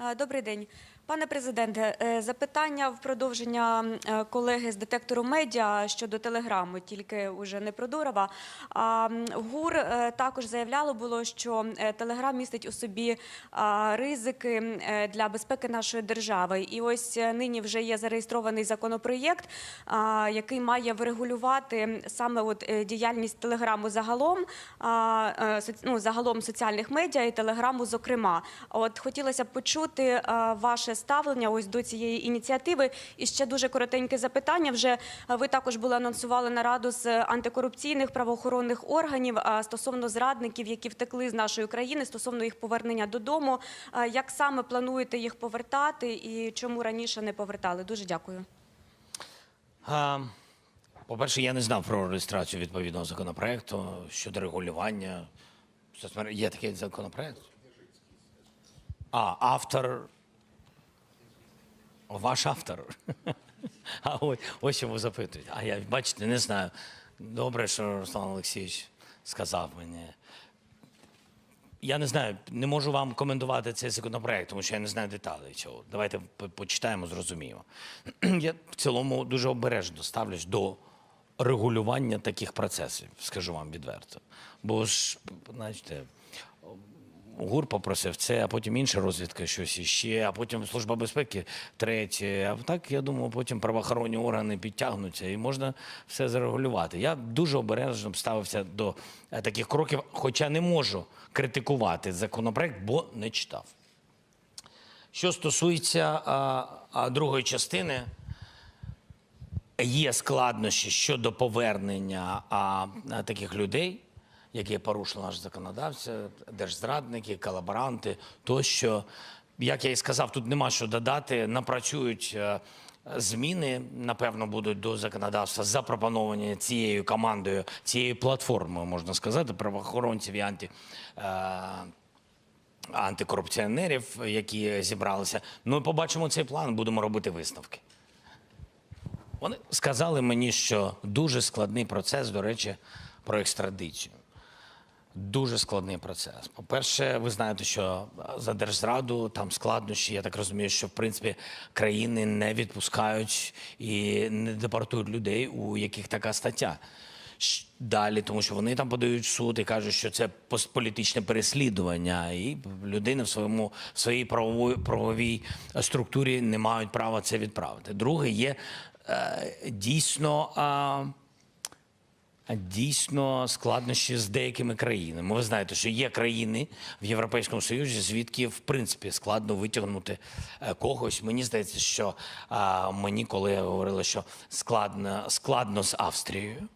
Е, Добрий день. Пане президенте, е, запитання в продовження е, колеги з детектору медіа щодо телеграму, тільки уже не про Дурова. А ГУР е, також заявляло було, що телеграм містить у собі ризики для безпеки нашої держави. І ось нині вже є зареєстрований законопроєкт, який має врегулювати саме от діяльність телеграму загалом, ну, загалом соціальних медіа і телеграму, зокрема. От хотілося б почути ваше ставлення ось до цієї ініціативи. І ще дуже коротеньке запитання. Вже е, ви також були анонсували нараду з антикорупційних правоохоронних органів стосовно зрадників, які втекли з нашої країни, стосовно їх повернення додому. Е, Як саме плануєте їх повертати і чому раніше не повертали? Дуже дякую. По-перше, я не знав про реєстрацію відповідного законопроекту щодо регулювання. Є такий законопроект? А, автор. Ваш автор. А ось, чому запитують. А я, бачите, не знаю. Добре, що Руслан Олексійович сказав мені. Я не знаю, не можу вам коментувати цей законопроект, тому що я не знаю деталей цього. Давайте по- почитаємо, зрозуміємо. Я в цілому дуже обережно ставлюсь до регулювання таких процесів, скажу вам відверто. Бо ж, знаєте, ГУР попросив це, а потім інша розвідка щось іще, а потім Служба безпеки третє. А так, я думаю, потім правоохоронні органи підтягнуться і можна все зарегулювати. Я дуже обережно ставився до е, таких кроків, хоча не можу критикувати законопроект, бо не читав. Що стосується а, а, другої частини, є складнощі щодо повернення а, таких людей, які порушили наш законодавця, держзрадники, колаборанти, тощо. Як я і сказав, тут нема що додати. Напрацюють е, зміни, напевно, будуть до законодавства запропоновані цією командою, цією платформою, можна сказати, правоохоронців і анті. е, антикорупціонерів, які зібралися. Ну, побачимо цей план, будемо робити висновки. Вони сказали мені, що дуже складний процес, до речі, про екстрадицію. Дуже складний процес. По-перше, ви знаєте, що за держзраду там складнощі. Я так розумію, що в принципі країни не відпускають і не депортують людей, у яких така стаття. Далі, тому що вони там подають суд і кажуть, що це політичне переслідування, і людини в своєму в своїй правовій правовій структурі не мають права це відправити. Друге, є е, дійсно. Е, Дійсно, складнощі з деякими країнами. Ви знаєте, що є країни в Європейському Союзі, звідки в принципі складно витягнути е, когось. Мені здається, що мені, коли говорили, що складно, складно з Австрією.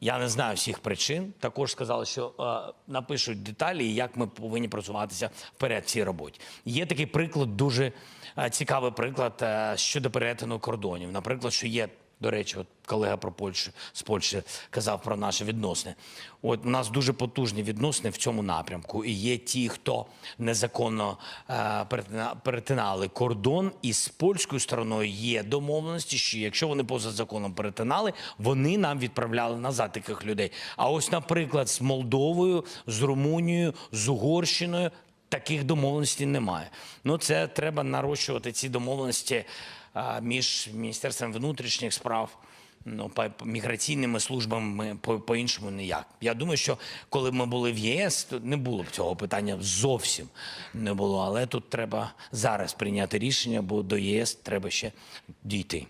Я не знаю всіх причин. Також сказали, що е, напишуть деталі, як ми повинні просуватися вперед цій роботі. Є такий приклад, дуже е, цікавий приклад е, щодо перетину кордонів. Наприклад, що є. До речі, от колега про Польщу з Польщі казав про наші відносини. От у нас дуже потужні відносини в цьому напрямку. І є ті, хто незаконно е, перетина- перетинали кордон, і з польською стороною є домовленості, що якщо вони поза законом перетинали, вони нам відправляли назад таких людей. А ось, наприклад, з Молдовою, з Румунією, з Угорщиною. Таких домовленостей немає. Ну, це треба нарощувати ці домовленості між Міністерством внутрішніх справ, ну, по- по міграційними службами по- по-іншому ніяк. Я думаю, що коли ми були в ЄС, то не було б цього питання зовсім не було. Але тут треба зараз прийняти рішення, бо до ЄС треба ще дійти.